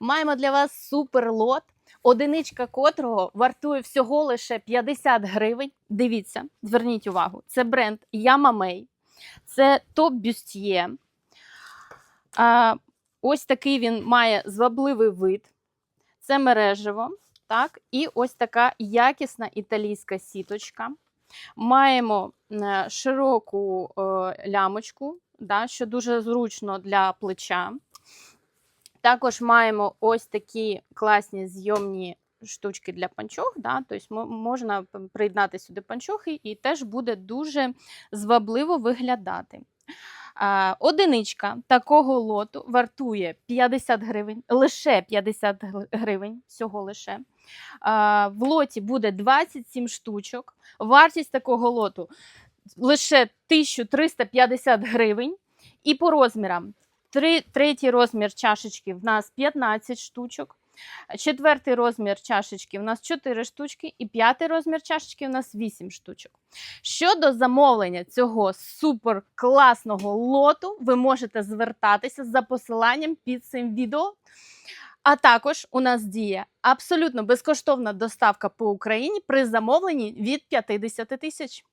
Маємо для вас супер лот, одиничка котрого вартує всього лише 50 гривень. Дивіться, зверніть увагу, це бренд Yamamei, це топ бюстьє. Ось такий він має звабливий вид. Це мережево. Так, і ось така якісна італійська сіточка. Маємо е, широку е, лямочку, да, що дуже зручно для плеча. Також маємо ось такі класні зйомні штучки для панчох. Да? Тобто можна приєднати сюди панчохи і теж буде дуже звабливо виглядати. Одиничка такого лоту вартує 50 гривень, лише 50 гривень, всього лише. В лоті буде 27 штучок. Вартість такого лоту лише 1350 гривень. І по розмірам Три, третій розмір чашечки в нас 15 штучок. Четвертий розмір чашечки в нас 4 штучки, і п'ятий розмір чашечки в нас 8 штучок. Щодо замовлення цього супер класного лоту, ви можете звертатися за посиланням під цим відео. А також у нас діє абсолютно безкоштовна доставка по Україні при замовленні від 50 тисяч.